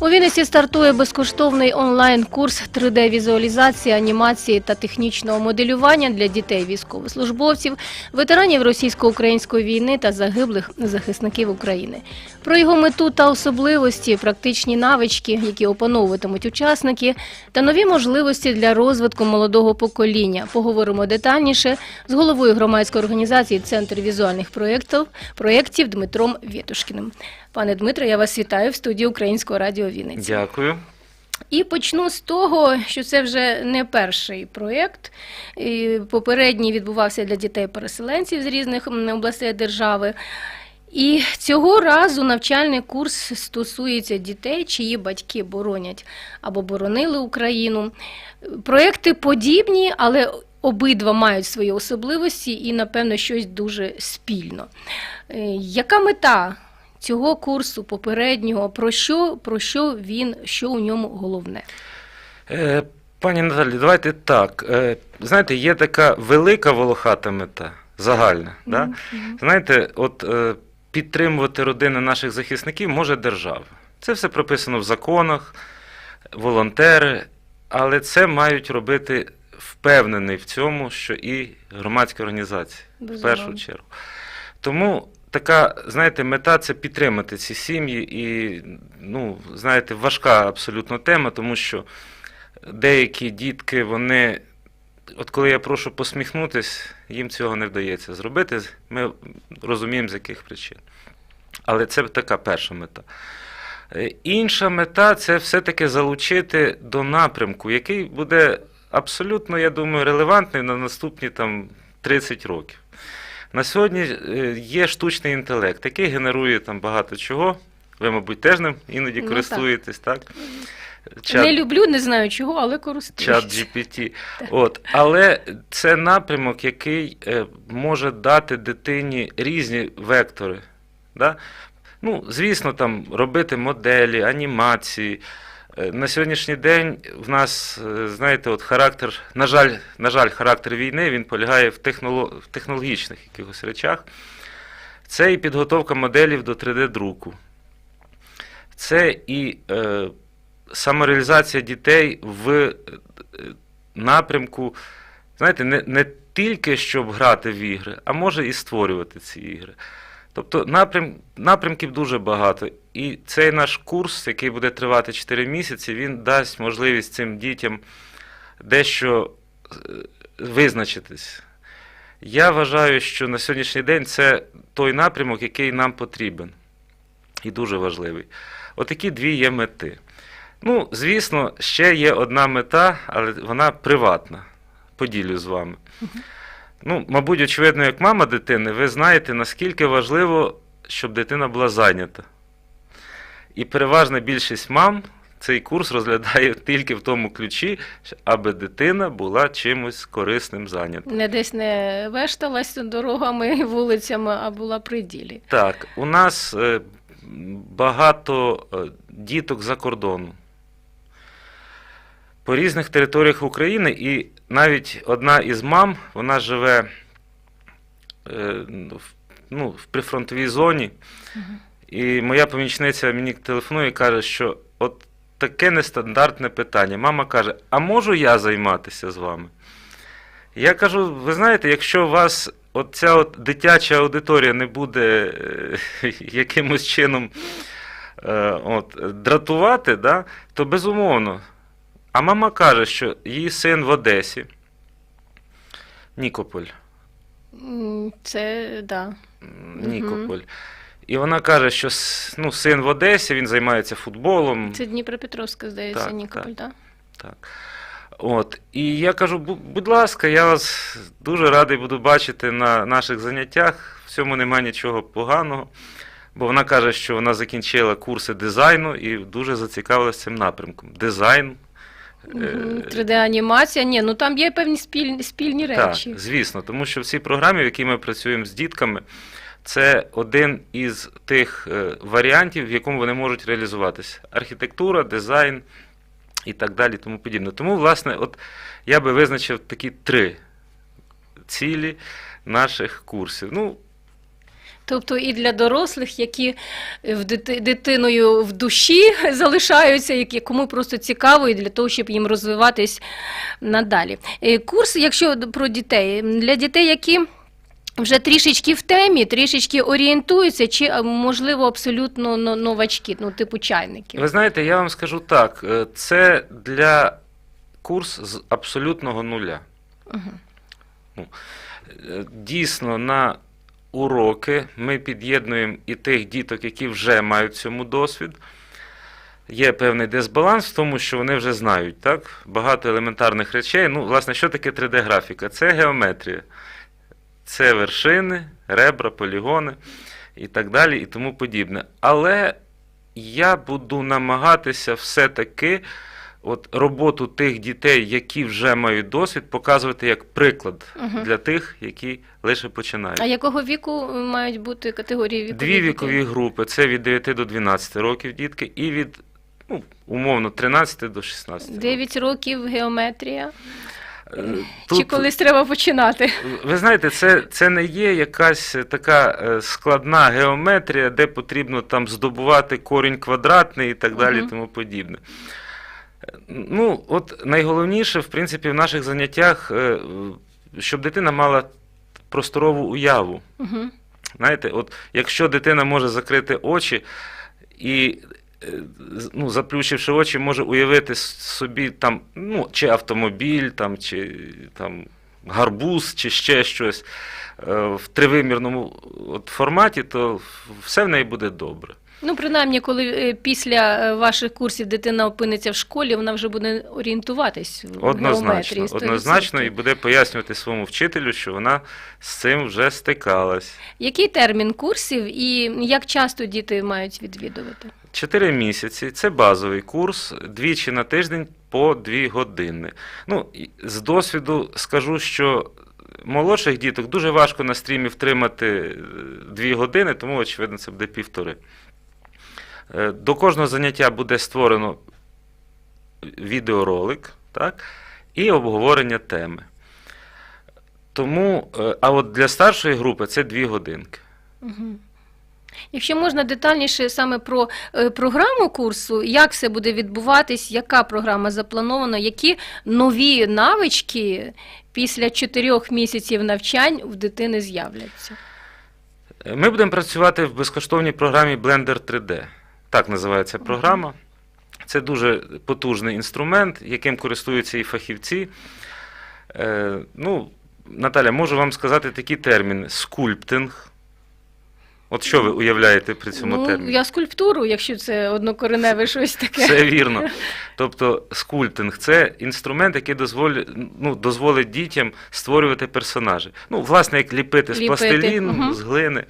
У Вінниці стартує безкоштовний онлайн-курс 3D-візуалізації, анімації та технічного моделювання для дітей військовослужбовців, ветеранів російсько-української війни та загиблих захисників України. Про його мету та особливості, практичні навички, які опановуватимуть учасники, та нові можливості для розвитку молодого покоління. Поговоримо детальніше з головою громадської організації Центр візуальних проєктів, проєктів Дмитром Вєтушкіним. Пане Дмитро, я вас вітаю в студії Українського радіо Вінниці. Дякую. І почну з того, що це вже не перший проєкт. Попередній відбувався для дітей-переселенців з різних областей держави. І цього разу навчальний курс стосується дітей, чиї батьки боронять або боронили Україну. Проєкти подібні, але обидва мають свої особливості і, напевно, щось дуже спільно. Е, Яка мета цього курсу попереднього? Про що, про що він, що у ньому головне? Е, пані Наталі, давайте так. Е, знаєте, є така велика волохата мета, загальна. Да? Знаєте, от е, підтримувати родини наших захисників може держава. Це все прописано в законах, волонтери, але це мають робити впевнений в цьому, що і громадські організації в першу чергу. Тому така, знаєте, мета це підтримати ці сім'ї і, ну, знаєте, важка абсолютно тема, тому що деякі дітки, вони, от коли я прошу посміхнутись, їм цього не вдається зробити. Ми розуміємо, з яких причин. Але це така перша мета. Е, Інша мета це все-таки залучити до напрямку, який буде абсолютно, я думаю, релевантний на наступні там 30 років. На сьогодні е, є штучний інтелект, який генерує там багато чого. Ви, мабуть, теж ним іноді Ну, так. користуєтесь, так? Не люблю, не знаю чого, але користуюсь. чат GPT. От, але це напрямок, який е, може дати дитині різні вектори. Да? Ну, звісно, там робити моделі, анімації. Е, На сьогоднішній день в нас, е, знаєте, от характер, на жаль, на жаль, характер війни він полягає в, техноло, в технологічних якихось речах. Це і підготовка моделів до 3D-друку. Це і е, самореалізація дітей в е, напрямку, знаєте, не, не тільки щоб грати в ігри, а може і створювати ці ігри. Тобто напрям, напрямків дуже багато. І цей наш курс, який буде тривати 4 місяці, він дасть можливість цим дітям дещо е, визначитись. Я вважаю, що на сьогоднішній день це той напрямок, який нам потрібен і дуже важливий. Отакі дві є мети. Ну, звісно, ще є одна мета, але вона приватна. Поділю з вами. Ну, мабуть, очевидно, як мама дитини, ви знаєте, наскільки важливо, щоб дитина була зайнята. І переважна більшість мам цей курс розглядає тільки в тому ключі, аби дитина була чимось корисним зайнята. Не десь не вешталась дорогами і вулицями, а була при ділі. Так, у нас е, багато е, діток за кордону. По різних територіях України, і навіть одна із мам, вона живе е, ну, в прифронтовій зоні. І моя помічниця мені телефонує і каже, що от таке нестандартне питання. Мама каже: А можу я займатися з вами? Я кажу: ви знаєте, якщо у вас от ця от дитяча аудиторія не буде е, якимось чином е, от, дратувати, да, то безумовно. А мама каже, що її син в Одесі, Нікополь. Це да. Нікополь. І вона каже, що ну, син в Одесі, він займається футболом. Це Дніпропетровська, здається, Так, Нікополь, так? Так. От. І я кажу, будь ласка, я вас дуже радий буду бачити на наших заняттях. В цьому немає нічого поганого. Бо вона каже, що вона закінчила курси дизайну і дуже зацікавилася цим напрямком. Дизайн. е, 3D-анімація. Ні, ну там є певні спільні, спільні Так, речі. звісно, тому що в цій програмі, в якій ми працюємо з дітками, це один із тих е, варіантів, в якому вони можуть реалізуватися: архітектура, дизайн, і так далі, тому подібне. Тому, власне, от я би визначив такі три цілі наших курсів. Ну, Тобто і для дорослих, які в дитиною в душі залишаються, кому просто цікаво, і для того, щоб їм розвиватись надалі. Е, Курс, якщо про дітей, для дітей, які вже трішечки в темі, трішечки орієнтуються, чи можливо абсолютно новачки, ну типу чайників. ви знаєте, я вам скажу так: е, це для курс з абсолютного нуля. Е, Дійсно, на уроки ми під'єднуємо і тих діток, які вже мають цьому досвід. Є певний дисбаланс в тому, що вони вже знають так? багато елементарних речей. Ну, власне, що таке 3D-графіка? Це геометрія, це вершини, ребра, полігони і так далі, і тому подібне. Але я буду намагатися все-таки от роботу тих дітей, які вже мають досвід, показувати як приклад Мгм. для тих, які лише починають. А якого віку мають бути категорії вікові? Дві дітей? вікові групи це від 9 до 12 років дітки, і від ну, умовно 13 до 16 років. 9 років геометрія. Е, Чи колись треба починати? ви знаєте, це, це не є якась така е, складна геометрія, де потрібно там здобувати корінь квадратний і так далі, Мгм. тому подібне. Е, Ну, от найголовніше, в принципі, в наших заняттях, е, щоб дитина мала просторову уяву. Угу. Знаєте, от якщо дитина може закрити очі і, е, ну, заплющивши очі, може уявити собі там, ну, чи автомобіль, там, чи там, гарбуз, чи ще щось е, в тривимірному от, форматі, то все в неї буде добре. Ну, принаймні, коли е, після е, ваших курсів дитина опиниться в школі, вона вже буде орієнтуватись в Однозначно, геометрії. однозначно, і буде пояснювати своєму вчителю, що вона з цим вже стикалась. Який термін курсів і як часто діти мають відвідувати? Чотири місяці це базовий курс, двічі на тиждень по дві години. Ну, з досвіду скажу, що молодших діток дуже важко на стрімі втримати е, дві години, тому, очевидно, це буде півтори. Е, До кожного заняття буде створено відеоролик, так, і обговорення теми. Тому, е, а от для старшої групи це дві годинки. Угу. Якщо можна детальніше саме про е, програму курсу, як все буде відбуватись, яка програма запланована, які нові навички після чотирьох місяців навчань в дитини з'являться? Ми будемо працювати в безкоштовній програмі Blender 3D. Так називається програма. Це дуже потужний інструмент, яким користуються і фахівці. Е, ну, Наталя, можу вам сказати такі терміни: скульптинг. От що ви уявляєте при цьому ну, терміні? я скульптуру, якщо це однокореневе щось таке. Все вірно. Тобто, скульптинг це інструмент, який дозволить, ну, дозволить дітям створювати персонажі. Ну, власне, як ліпити з Ліпити, пластиліну, мгм. з глини.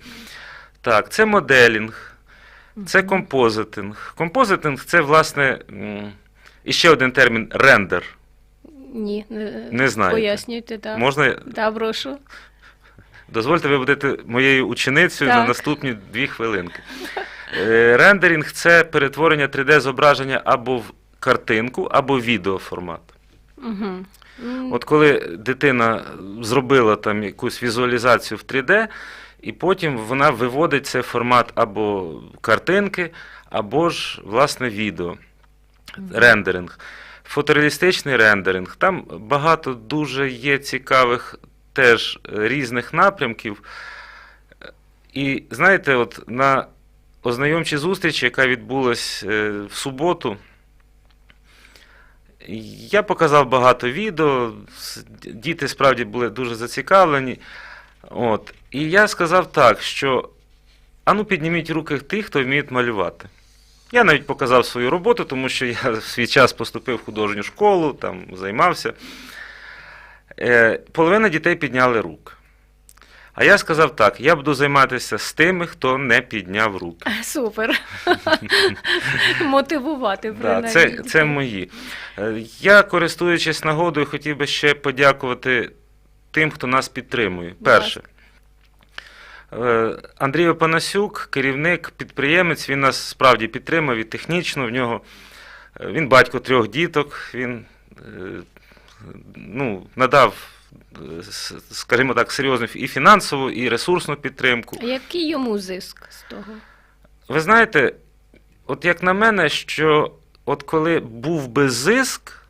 Так, це моделінг, це композитинг. Композитинг це, власне, іще один термін рендер. Ні, не, Не знаєте. Пояснюйте, так. Можна, Да, прошу. Дозвольте, ви будете моєю ученицею на наступні дві хвилинки. Е, Рендерінг це перетворення 3D-зображення або в картинку, або в відеоформат. Угу. От коли дитина зробила там якусь візуалізацію в 3D, і потім вона виводить цей формат або картинки, або ж власне відео. Рендеринг. Фотореалістичний рендеринг. Там багато дуже є цікавих теж е, різних напрямків. І знаєте, от на ознайомчій зустрічі, яка відбулась е, в суботу, я показав багато відео, діти справді були дуже зацікавлені. От. І я сказав так, що ану підніміть руки тих, хто вміє малювати. Я навіть показав свою роботу, тому що я в свій час поступив в художню школу, там займався. Е, половина дітей підняли руки. А я сказав так: я буду займатися з тими, хто не підняв руки. Супер. Мотивувати, Да, принаймні. це, це мої. Е, Я, користуючись нагодою, хотів би ще подякувати тим, хто нас підтримує. Перше. Е, Андрій Опанасюк, керівник, підприємець, він нас справді підтримав і технічно. В нього Він батько трьох діток, він ну, надав, е, скажімо так, серйозну і фінансову, і ресурсну підтримку. А який йому зиск з того? Ви знаєте, от як на мене, що от коли був би зиск,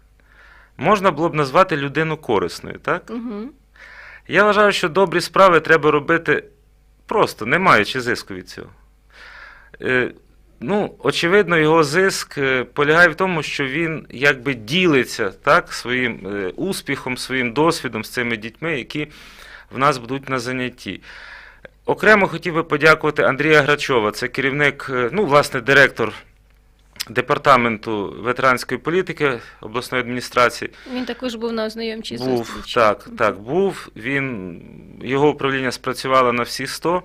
можна було б назвати людину корисною, так? Угу. Я вважаю, що добрі справи треба робити просто, не маючи зиску від цього. Ну, очевидно, його зиск е, полягає в тому, що він якби ділиться так, своїм е, успіхом, своїм досвідом з цими дітьми, які в нас будуть на занятті. Окремо хотів би подякувати Андрія Грачова, це керівник, е, ну, власне, директор департаменту ветеранської політики обласної адміністрації. Він також був на ознайомчій Був, так, так, був. Він, його управління спрацювало на всі 100.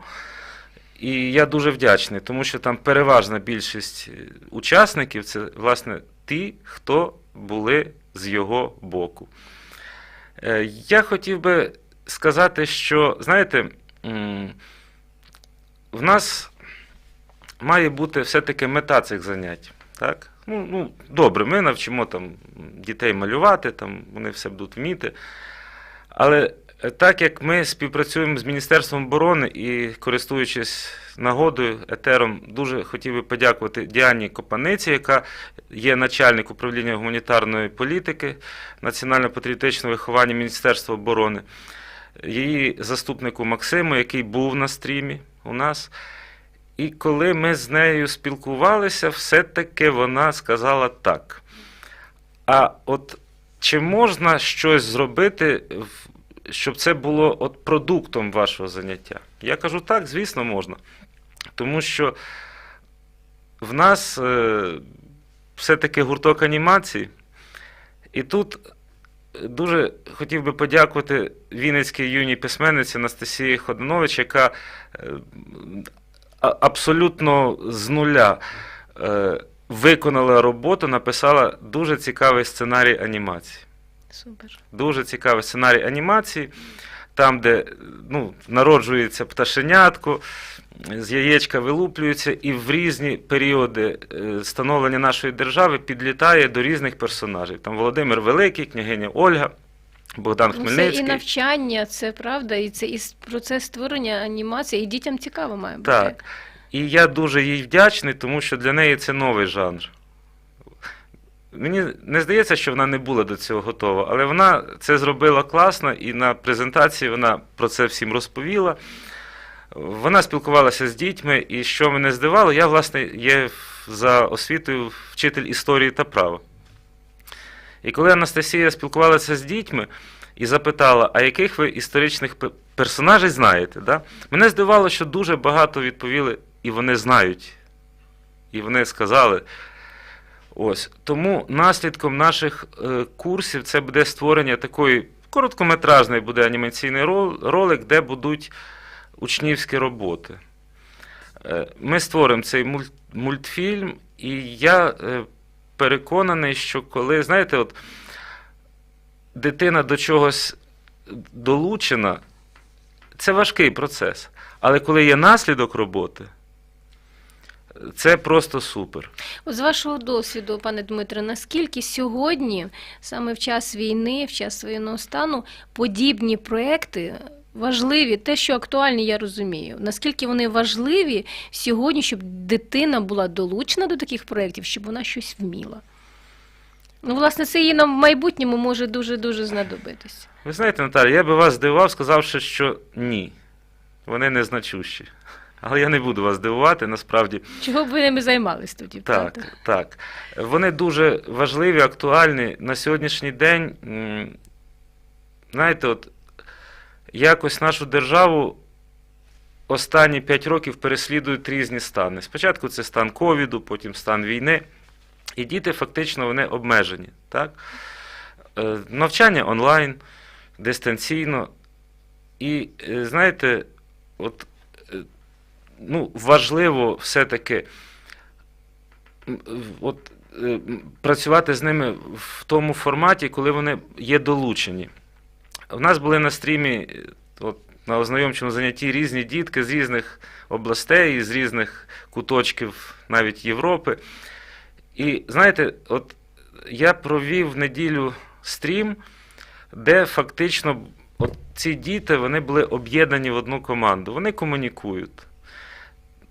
І я дуже вдячний, тому що там переважна більшість е, учасників це, власне, ті, хто були з його боку. Е, Я хотів би сказати, що, знаєте, в нас має бути все-таки мета цих занять. Так? Ну, ну, добре, ми навчимо там дітей малювати, там, вони все будуть вміти. Але так як ми співпрацюємо з Міністерством оборони і користуючись нагодою, етером, дуже хотів би подякувати Діані Копаниці, яка є начальник управління гуманітарної політики, національно-патріотичного виховання Міністерства оборони, її заступнику Максиму, який був на стрімі у нас. І коли ми з нею спілкувалися, все-таки вона сказала так. А от чи можна щось зробити, щоб це було от продуктом вашого заняття? Я кажу, так, звісно, можна. Тому що в нас е, все-таки гурток анімації, і тут дуже хотів би подякувати Вінницькій юній письменниці Анастасії Ходанович, яка е, абсолютно з нуля е, виконала роботу, написала дуже цікавий сценарій анімації. Супер. Дуже цікавий сценарій анімації, там, де ну, народжується пташенятко, з яєчка вилуплюється, і в різні періоди е, становлення нашої держави підлітає до різних персонажів. Там Володимир Великий, княгиня Ольга, Богдан Ну, це і навчання, це правда, і це і процес створення анімації, і дітям цікаво має бути. Так. І я дуже їй вдячний, тому що для неї це новий жанр. Мені не здається, що вона не була до цього готова, але вона це зробила класно, і на презентації вона про це всім розповіла. Вона спілкувалася з дітьми, і що мене здивало, я, власне, є за освітою вчитель історії та права. І коли Анастасія спілкувалася з дітьми і запитала, а яких ви історичних персонажей знаєте, да? мене здивувало, що дуже багато відповіли, і вони знають. І вони сказали. Ось. Тому наслідком наших е, курсів це буде створення такої короткометражної буде анімаційний рол- ролик, де будуть учнівські роботи. Е, Ми створимо цей мультфільм, і я е, переконаний, що коли, знаєте, от дитина до чогось долучена, це важкий процес. Але коли є наслідок роботи, це просто супер. З вашого досвіду, пане Дмитре, наскільки сьогодні, саме в час війни, в час воєнного стану, подібні проекти важливі, те, що актуальні, я розумію. Наскільки вони важливі сьогодні, щоб дитина була долучена до таких проєктів, щоб вона щось вміла? Ну, власне, це їй нам в майбутньому може дуже-дуже знадобитися. Ви знаєте, Наталя, я би вас здивував, сказавши, що ні, вони не значущі. Але я не буду вас дивувати, насправді. Чого б ви ними займались тоді? Так, правда? так. Вони дуже важливі, актуальні. На сьогоднішній день, знаєте, от якось нашу державу останні 5 років переслідують різні стани. Спочатку це стан ковіду, потім стан війни. І діти фактично вони обмежені. Так? Е, Навчання онлайн, дистанційно. І е, знаєте, от, ну, важливо все-таки от, е, працювати з ними в тому форматі, коли вони є долучені. У нас були на стрімі, е, от, на ознайомчому занятті різні дітки з різних областей, з різних куточків навіть Європи. І знаєте, от я провів в неділю стрім, де фактично от ці діти вони були об'єднані в одну команду. Вони комунікують.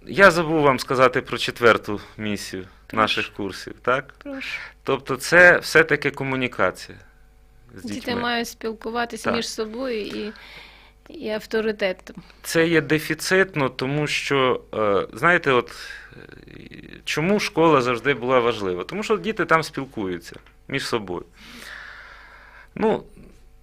Я забув вам сказати про четверту місію наших курсів, так? Прошу. Тобто, це все-таки комунікація з Діти дітьми. мають спілкуватися Так. між собою і, і авторитетом. Це є дефіцитно, тому що, е, знаєте, от е, чому школа завжди була важлива? Тому що діти там спілкуються між собою. Ну,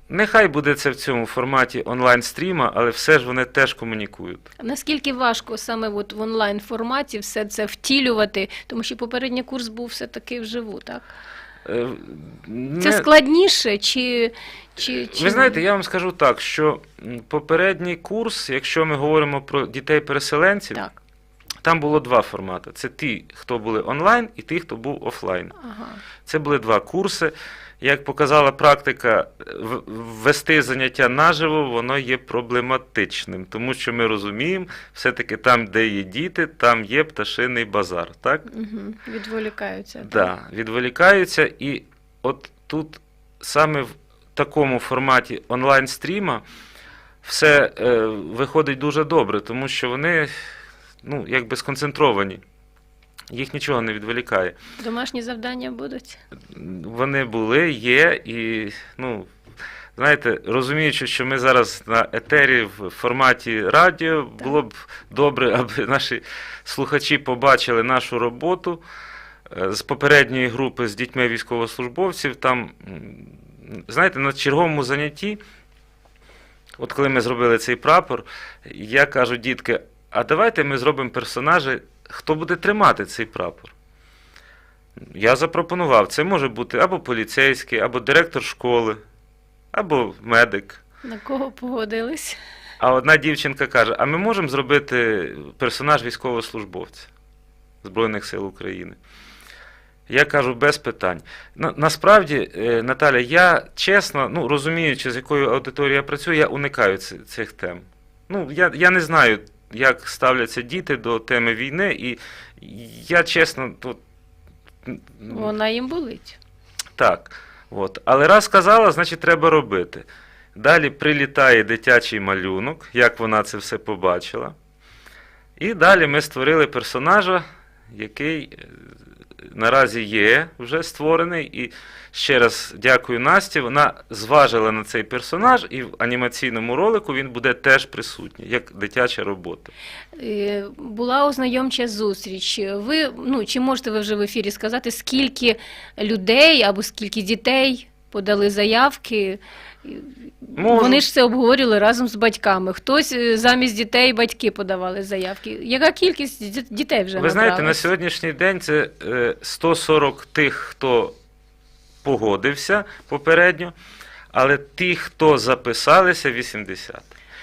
нехай буде це в цьому форматі онлайн-стріма, але все ж вони теж комунікують. Наскільки важко саме от в онлайн форматі все це втілювати, тому що попередній курс був все-таки вживу, так? Е, Це складніше чи, чи, чи Ви знаєте, я вам скажу так, що попередній курс, якщо ми говоримо про дітей-переселенців, так? там було два формати: це ті, хто були онлайн, і ті, хто був офлайн. Ага. Це були два курси. Як показала практика, в- ввести заняття наживо, воно є проблематичним, тому що ми розуміємо, все-таки там, де є діти, там є пташиний базар. Так? Угу. Відволікаються. так? Да, відволікаються, і от тут саме в такому форматі онлайн-стріма все е, виходить дуже добре, тому що вони ну, якби сконцентровані. Їх нічого не відволікає. Домашні завдання будуть? Вони були, є, і, ну, знаєте, розуміючи, що ми зараз на етері в форматі радіо, було б добре, аби наші слухачі побачили нашу роботу е, з попередньої групи з дітьми військовослужбовців. Там, знаєте, на черговому занятті, от коли ми зробили цей прапор, я кажу, дітки, а давайте ми зробимо персонажі, хто буде тримати цей прапор. Я запропонував, це може бути або поліцейський, або директор школи, або медик. На кого погодились? А одна дівчинка каже: а ми можемо зробити персонаж військовослужбовця Збройних сил України. Я кажу, без питань. На, насправді, е, Наталя, я чесно, ну, розуміючи, з якою аудиторією я працюю, я уникаю цих тем. Ну, я, я не знаю, як ставляться діти до теми війни, і я чесно, тут. Вона їм болить. так. От. Але раз сказала, значить треба робити. Далі прилітає дитячий малюнок, як вона це все побачила. І далі ми створили персонажа, який е, наразі є вже створений. І ще раз дякую Насті. Вона зважила на цей персонаж, і в анімаційному ролику він буде теж присутній, як дитяча робота. Е, Була ознайомча зустріч. Ви, ну, чи можете ви вже в ефірі сказати, скільки людей або скільки дітей подали заявки? Можу. Вони ж це обговорювали разом з батьками. Хтось е, замість дітей батьки подавали заявки. Яка кількість дітей вже Ви знаєте, на сьогоднішній день це е, 140 тих, хто погодився попередньо, але ті, хто записалися, 80.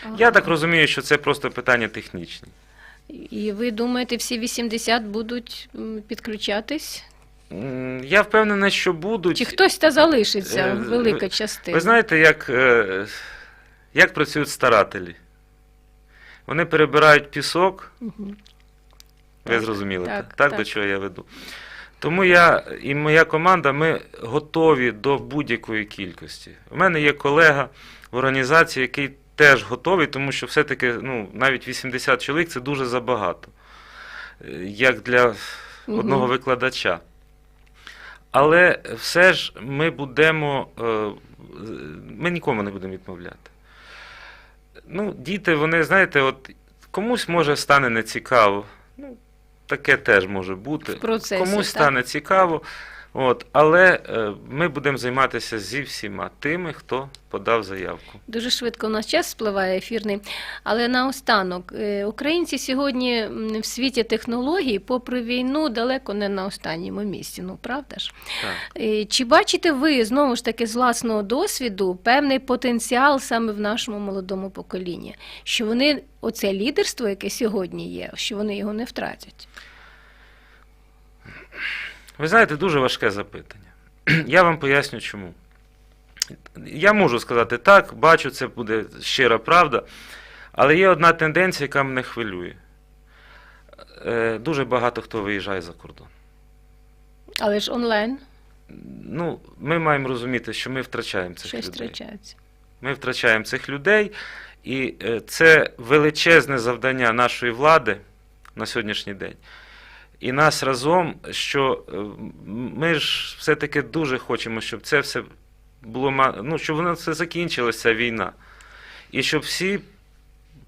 Ага. Я так розумію, що це просто питання технічні. І ви думаєте, всі 80 будуть підключатись? Я впевнений, що будуть. Чи хтось та залишиться, Е, велика частина? Ви знаєте, як, е, як працюють старателі? Вони перебирають пісок, Мгм. ви Так, зрозуміли, так, так, так, так. до чого я веду. Тому я і моя команда, ми готові до будь-якої кількості. У мене є колега в організації, який теж готовий, тому що все-таки ну, навіть 80 чоловік це дуже забагато, е, як для одного викладача. Але все ж ми будемо, е, ми нікому не будемо відмовляти. Ну, діти, вони, знаєте, от комусь може стане нецікаво. Ну, таке теж може бути. В процесі, комусь так? стане цікаво. От, але е, ми будемо займатися зі всіма тими, хто подав заявку. Дуже швидко у нас час спливає ефірний. Але наостанок, е, українці сьогодні в світі технологій, попри війну, далеко не на останньому місці. Ну правда ж? Так. Е, Чи бачите ви знову ж таки з власного досвіду певний потенціал саме в нашому молодому поколінні? Що вони оце лідерство, яке сьогодні є, що вони його не втратять? Ви знаєте, дуже важке запитання. Я вам поясню чому. Я можу сказати так, бачу, це буде щира правда, але є одна тенденція, яка мене хвилює. Е, Дуже багато хто виїжджає за кордон. Але ж онлайн Ну, ми маємо розуміти, що ми втрачаємо цих щось людей. втрачається. Ми втрачаємо цих людей, і е, це величезне завдання нашої влади на сьогоднішній день. І нас разом, що е, ми ж все-таки дуже хочемо, щоб це все було ну, щоб воно все закінчилася, війна. І щоб всі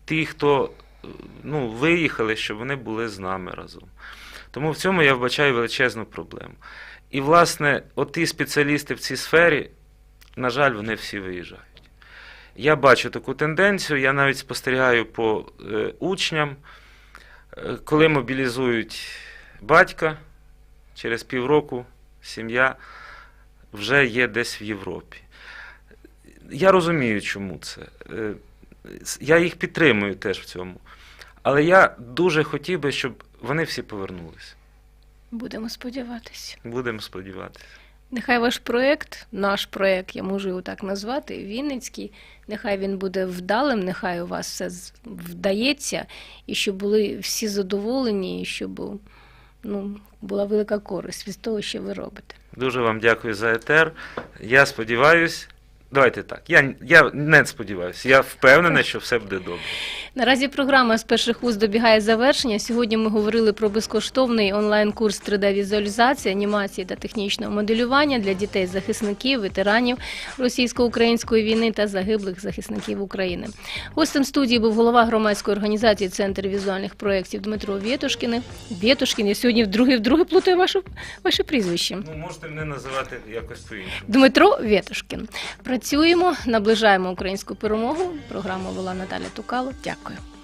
ті, хто е, ну, виїхали, щоб вони були з нами разом. Тому в цьому я вбачаю величезну проблему. І, власне, от ті спеціалісти в цій сфері, на жаль, вони всі виїжджають. Я бачу таку тенденцію, я навіть спостерігаю по е, учням, е, коли мобілізують батька, через півроку сім'я вже є десь в Європі. Я розумію, чому це. Е, Я їх підтримую теж в цьому. Але я дуже хотів би, щоб вони всі повернулися. Будемо сподіватися. Будемо сподіватися. Нехай ваш проєкт, наш проєкт, я можу його так назвати, Вінницький, нехай він буде вдалим, нехай у вас все вдається, і щоб були всі задоволені, і щоб ну, була велика користь від того, що ви робите. Дуже вам дякую за етер. Я сподіваюся. Давайте так. Я, я не сподіваюся. Я впевнений, що все буде добре. Наразі програма з перших вуз добігає завершення. Сьогодні ми говорили про безкоштовний онлайн-курс 3D-візуалізації, анімації та технічного моделювання для дітей-захисників, ветеранів російсько-української війни та загиблих захисників України. Гостем студії був голова громадської організації Центр візуальних проєктів Дмитро Вєтушкін. Вєтушкін, я сьогодні вдруге вдруге плутаю ваше, ваше прізвище. Ну, можете мене називати якось по-іншому. Дмитро Вєтушкін. Працюємо, наближаємо українську перемогу. Програму вела Наталя Тукало. Дякую.